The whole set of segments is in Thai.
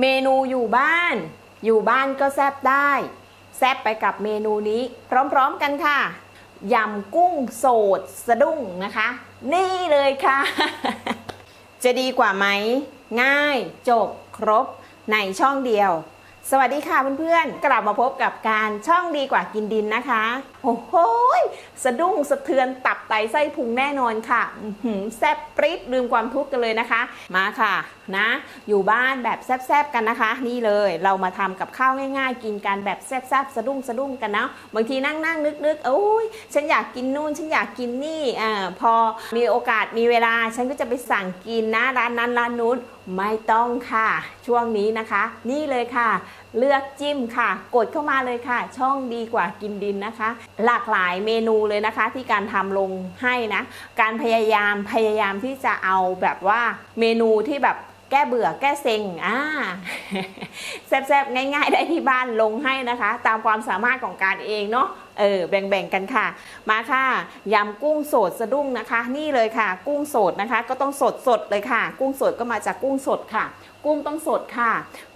เมนูอยู่บ้าน อยู่บ้านก็แซบได้ แซบไปกับเมนูนี้ พร้อมๆกันค่ะยำกุ้งโสดสะดุ้งนะคะ นี่เลยค่ะ จะดีกว่าไหม ง่ายจบครบในช่องเดียว สวัสดีค่ะเพื่อนๆ กลับมาพบกับการช่องดีกว่ากินดินนะคะ โอ้โหสะดุ้งสะเทือนตับไตไส้พุงแน่นอนค่ะหือแซบปริ๊ดลืมความทุกข์กันเลยนะคะ มาค่ะนะ อยู่บ้านแบบแซบๆกันนะคะ นี่เลยเรามาทำกับข้าวง่ายๆ กินกันแบบแซบๆสะดุ้งสะดุ้งกันนะบางทีนั่งนั่งนึกนึกๆโอ้ยฉันอยากกินนู่นฉันอยากกินนี่อ่าพอมีโอกาสมีเวลาฉันก็จะไปสั่งกินนะร้านนั้นร้านนู้น ไม่ต้องค่ะ ช่วงนี้นะคะ นี่เลยค่ะ เลือกจิ้มค่ะ กดเข้ามาเลยค่ะ ช่องดีกว่ากินดินนะคะ หลากหลายเมนูเลยนะคะ ที่การทำลงให้นะ การพยายามพยายามที่จะเอาแบบว่าเมนูที่แบบ แก้เบื่อแก้เซ็งอ่าแซ่บๆ ง่ายๆ ได้ที่บ้านลงให้นะคะ ตามความสามารถของการเองเนาะเออแบ่งๆกันค่ะ มาค่ะยำกุ้งสดสะดุ้งนะคะ นี่เลยค่ะ กุ้งสดนะคะ ก็ต้องสดสดเลยค่ะ กุ้งสดก็มาจากกุ้งสดค่ะ กุ้งต้องสดค่ะ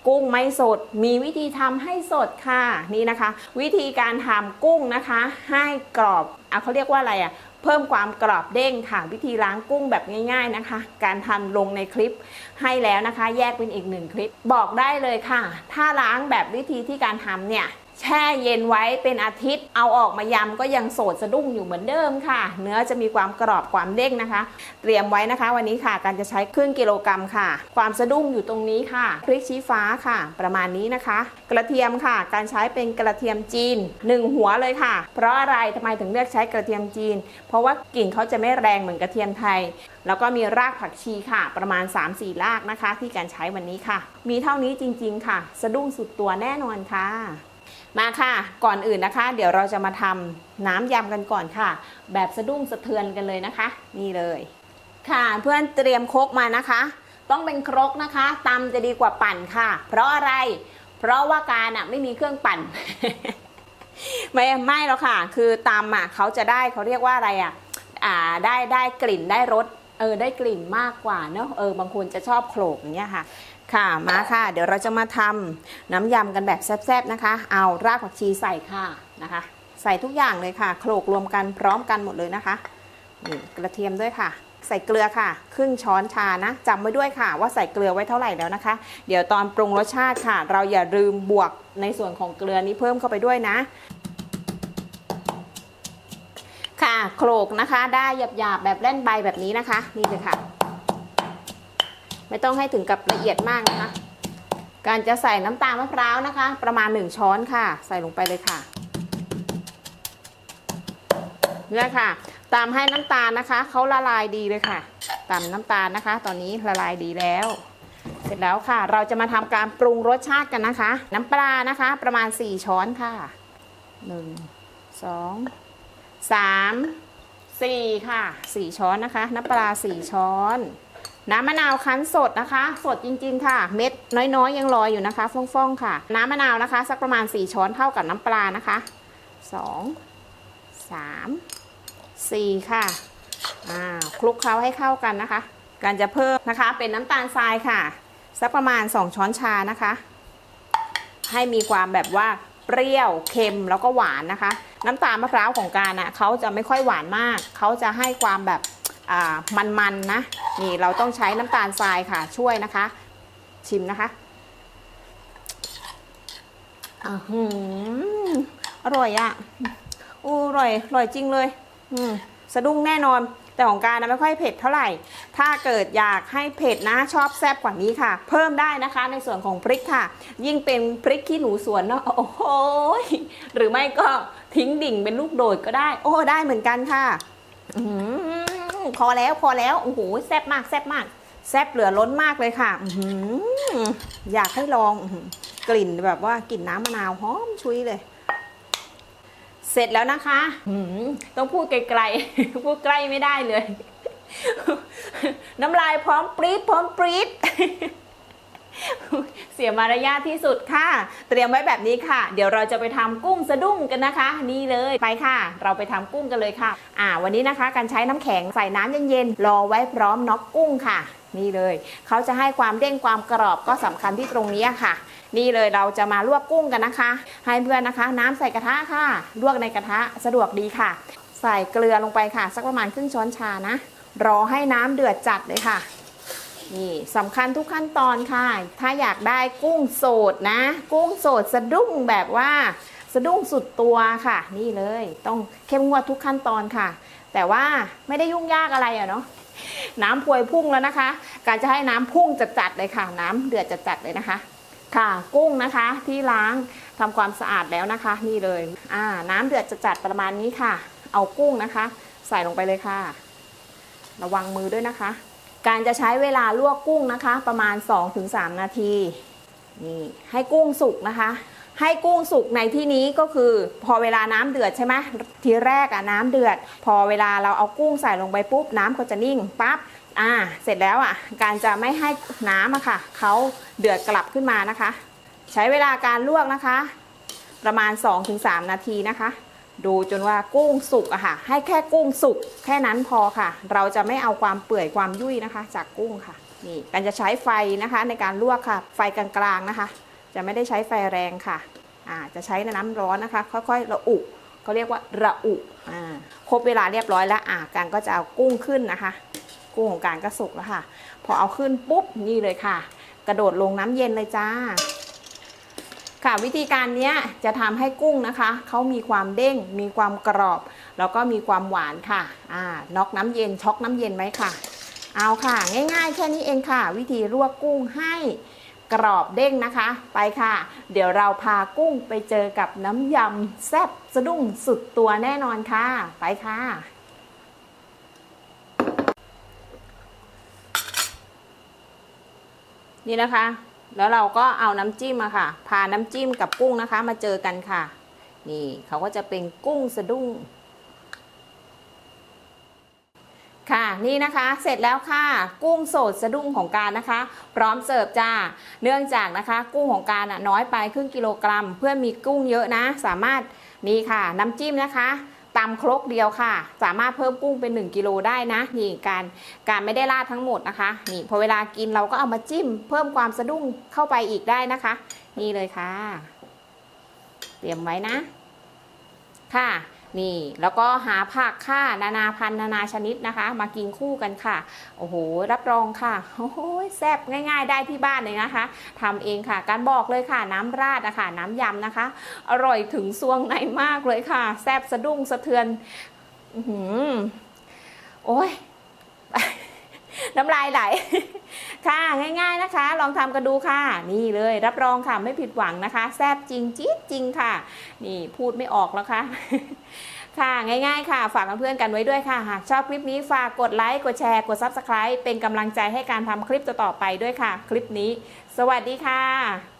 กุ้งไม่สด มีวิธีทำให้สดค่ะนี่นะคะ วิธีการทำกุ้งนะคะ ให้กรอบอะเขาเรียกว่าอะไรอะเพิ่มความกรอบเด้งค่ะ วิธีล้างกุ้งแบบง่าย ๆนะคะ การทำลงในคลิปให้แล้วนะคะ แยกเป็นอีกหนึ่งคลิปบอกได้เลยค่ะ ถ้าล้างแบบวิธีที่การทำเนี่ย แช่เย็นไว้เป็นอาทิตย์ เอาออกมายำก็ยังโสดสะดุ้งอยู่เหมือนเดิมค่ะ เนื้อจะมีความกรอบความเด้งนะคะ เตรียมไว้นะคะ วันนี้ค่ะการจะใช้ครึ่งกิโลกรัมค่ะ ความสะดุ้งอยู่ตรงนี้ค่ะพริกชี้ฟ้าค่ะ ประมาณนี้นะคะ กระเทียมค่ะ การใช้เป็นกระเทียมจีน 1 หัวเลยค่ะ เพราะอะไรทำไมถึงเลือกใช้กระเทียมจีน เพราะว่ากลิ่นเขาจะไม่แรงเหมือนกระเทียมไทย แล้วก็มีรากผักชีค่ะ ประมาณ 3-4 รากนะคะ ที่การใช้วันนี้ค่ะ มีเท่านี้จริง ๆ ค่ะ สะดุ้งสุดตัวแน่นอนค่ะ มาค่ะ ก่อนอื่นนะคะ เดี๋ยวเราจะมาทำน้ำยำกันก่อนค่ะ แบบสะดุ้งสะเทือนกันเลยนะคะ นี่เลย ค่ะเพื่อนเตรียมครกมานะคะ ต้องเป็นครกนะคะตำจะดีกว่าปั่นค่ะ เพราะอะไร เพราะว่าการอะไม่มีเครื่องปั่น ไม่ไม่หรอกค่ะ คือตำอะเขาจะได้เขาเรียกว่าอะไรอะอ่าได้ได้กลิ่นได้รสเออได้กลิ่นมากกว่าเนอะเออบางคนจะชอบโขลกอย่างเงี้ยค่ะ ค่ะมาค่ะ เดี๋ยวเราจะมาทำน้ำยำกันแบบแซ่บๆนะคะ เอารากผักชีใส่ค่ะนะคะ ใส่ทุกอย่างเลยค่ะโขลกรวมกันพร้อมกันหมดเลยนะคะนี่กระเทียมด้วยค่ะ ใส่เกลือค่ะ ครึ่งช้อนชานะจำไว้ด้วยค่ะ ว่าใส่เกลือไว้เท่าไหร่แล้วนะคะ เดี๋ยวตอนปรุงรสชาติค่ะ เราอย่าลืมบวกในส่วนของเกลือนี้เพิ่มเข้าไปด้วยนะค่ะโขลกนะคะ ได้หยาบๆแบบเล่นใบแบบนี้นะคะ นี่เลยค่ะ ไม่ต้องให้ถึงกับละเอียดมากนะคะ การจะใส่น้ำตาลมะพร้าวนะคะ ประมาณ 1 ช้อนค่ะ ใส่ลงไปเลยค่ะเนี่ยค่ะ ตามให้น้ำตาลนะคะเขาละลายดีเลยค่ะ ตามน้ำตาลนะคะ ตอนนี้ละลายดีแล้ว เสร็จแล้วค่ะ เราจะมาทำการปรุงรสชาติกันนะคะ น้ำปลานะคะ ประมาณ 4 ช้อนค่ะ1 2 3 4ค่ะ 4 ช้อนนะคะ น้ำปลา 4 ช้อน น้ำมะนาวคั้นสดนะคะ สดจริงๆค่ะ เม็ดน้อยๆ ยังลอยอยู่นะคะฟ่องๆค่ะ น้ำมะนาวนะคะ สักประมาณ 4 ช้อนเท่ากับน้ำปลานะคะ 2 3 4 ค่ะอ่าคลุกเคล้าให้เข้ากันนะคะ การจะเพิ่มนะคะเป็นน้ำตาลทรายค่ะ สักประมาณ 2 ช้อนชานะคะ ให้มีความแบบว่าเปรี้ยวเค็มแล้วก็หวานนะคะ น้ำตาลมะพร้าวของการอะเขาจะไม่ค่อยหวานมากเขาจะให้ความแบบอ่า มันๆนะนี่เราต้องใช้น้ำตาลทรายค่ะช่วยนะคะ ชิมนะคะอืมอร่อยอะ่ะอู้อร่อยอร่อยจริงเลย อืมสะดุ้งแน่นอน แต่ของการนะไม่ค่อยเผ็ดเท่าไหร่ ถ้าเกิดอยากให้เผ็ดนะชอบแซ่บกว่านี้ค่ะ เพิ่มได้นะคะในส่วนของพริกค่ะ ยิ่งเป็นพริกขี้หนูสวนเนาะโอ้โหหรือไม่ก็ทิ้งดิ่งเป็นลูกโดดก็ได้ โอ้ได้เหมือนกันค่ะ อื้อหือ พอแล้วพอแล้วโอ้โหแซ่บมากแซ่บมาก แซ่บเหลือล้นมากเลยค่ะอืออยากให้ลองกลิ่นแบบว่ากลิ่นน้ำมะนาวหอมชุยเลย เสร็จแล้วนะคะต้องพูดไกลๆพูดใกล้ไม่ได้เลย น้ำลายพร้อมปรี๊ดพร้อมปรี๊ด สียมารยาทที่สุดค่ะ เตรียมไว้แบบนี้ค่ะ เดี๋ยวเราจะไปทำกุ้งสะดุ้งกันนะคะ นี่เลยไปค่ะ เราไปทำกุ้งกันเลยค่ะ อ่า วันนี้นะคะ การใช้น้ำแข็งใส่น้ำเย็นๆรอไว้พร้อมน็อกกุ้งค่ะ นี่เลย เขาจะให้ความเด้งความกรอบก็สำคัญที่ตรงนี้ค่ะ นี่เลยเราจะมาลวกกุ้งกันนะคะ ให้เพื่อนนะคะ น้ำใส่กระทะค่ะ ลวกในกระทะสะดวกดีค่ะ ใส่เกลือลงไปค่ะ สักประมาณครึ่งช้อนชานะ รอให้น้ำเดือดจัดเลยค่ะ นี่สำคัญทุกขั้นตอนค่ะ ถ้าอยากได้กุ้งโสดนะ กุ้งโสดสะดุ้งแบบว่าสะดุ้งสุดตัวค่ะ นี่เลย ต้องเข้มงวดทุกขั้นตอนค่ะ แต่ว่าไม่ได้ยุ่งยากอะไรอะเนาะน้ำพวยพุ่งแล้วนะคะ การจะให้น้ำพุ่งจัดๆเลยค่ะ น้ำเดือดจัดๆเลยนะคะ ค่ะ กุ้งนะคะที่ล้างทำความสะอาดแล้วนะคะ นี่เลยอ่าน้ำเดือดจัดๆประมาณนี้ค่ะ เอากุ้งนะคะ ใส่ลงไปเลยค่ะ ระวังมือด้วยนะคะ การจะใช้เวลาลวกกุ้งนะคะ ประมาณ 2-3 นาทีนี่ให้กุ้งสุกนะคะ ให้กุ้งสุกในที่นี้ก็คือ พอเวลาน้ำเดือดใช่ไหมทีแรกอะน้ำเดือด พอเวลาเราเอากุ้งใส่ลงไปปุ๊บน้ำก็จะนิ่งปั๊บอ่าเสร็จแล้วอะการจะไม่ให้น้ำอะค่ะเขาเดือดกลับขึ้นมานะคะ ใช้เวลาการลวกนะคะ ประมาณ 2-3 นาทีนะคะ ดูจนว่ากุ้งสุกอะค่ะ ให้แค่กุ้งสุกแค่นั้นพอค่ะ เราจะไม่เอาความเปื่อยความยุ่ยนะคะ จากกุ้งค่ะนี่การจะใช้ไฟนะคะในการลวกค่ะ ไฟกลางๆนะคะ จะไม่ได้ใช้ไฟแรงค่ะอ่าจะใช้ในน้ำร้อนนะคะ ค่อยๆระอุเขาเรียกว่าระอุอ่าครบเวลาเรียบร้อยแล้วอ่าการก็จะเอากุ้งขึ้นนะคะ กุ้งของการก็สุกแล้วค่ะ พอเอาขึ้นปุ๊บนี่เลยค่ะ กระโดดลงน้ำเย็นเลยจ้า ค่ะวิธีการนี้จะทำให้กุ้งนะคะเขามีความเด้ง มีความกรอบ แล้วก็มีความหวานค่ะอ่าน็อกน้ำเย็นช็อกน้ำเย็นไหมค่ะ เอาค่ะ ง่าย ๆ แค่นี้เองค่ะ วิธีลวกกุ้งให้กรอบเด้งนะคะ ไปค่ะ เดี๋ยวเราพากุ้งไปเจอกับน้ำยำแซ่บสะดุ้งสุดตัวแน่นอนค่ะ ไปค่ะนี่นะคะ แล้วเราก็เอาน้ำจิ้มอะค่ะ พาน้ำจิ้มกับกุ้งนะคะ มาเจอกันค่ะ นี่เขาก็จะเป็นกุ้งสะดุ้ง ค่ะนี่นะคะ เสร็จแล้วค่ะ กุ้งโสดสะดุ้งของการนะคะ พร้อมเสิร์ฟจ้า เนื่องจากนะคะ กุ้งของการน้อยไปครึ่งกิโลกรัม เพื่อมีกุ้งเยอะนะ สามารถนี่ค่ะ น้ำจิ้มนะคะ ตำครกเดียวค่ะ สามารถเพิ่มกุ้งเป็น 1กิโลได้นะนี่การการไม่ได้ราดทั้งหมดนะคะนี่พอเวลากินเราก็เอามาจิ้ม เพิ่มความสะดุ้งเข้าไปอีกได้นะคะ นี่เลยค่ะ เตรียมไว้นะ ค่ะ นี่แล้วก็หาผักค่ะนานาพันธุ์นานาชนิดนะคะ มากินคู่กันค่ะ โอ้โห รับรองค่ะโอ้โหแซ่บง่ายๆได้ที่บ้านเลยนะคะทำเองค่ะ การบอกเลยค่ะ น้ำราดนะคะน้ำยำนะคะ อร่อยถึงซวงในมากเลยค่ะ แซ่บสะดุ้งสะเทือนอือหือโอ้ยน้ำลายไหล ค่ะง่ายๆนะคะ ลองทำกันดูค่ะ นี่เลยรับรองค่ะไม่ผิดหวังนะคะ แซ่บจริงจี๊ดจริงค่ะ นี่พูดไม่ออกแล้วค่ะค่ะง่ายๆค่ะ ฝากเพื่อนๆกันไว้ด้วยค่ะ หากชอบคลิปนี้ฝากกดไลค์กดแชร์กด Subscribe เป็นกำลังใจให้การทำคลิปต่อๆไปด้วยค่ะ คลิปนี้ สวัสดีค่ะ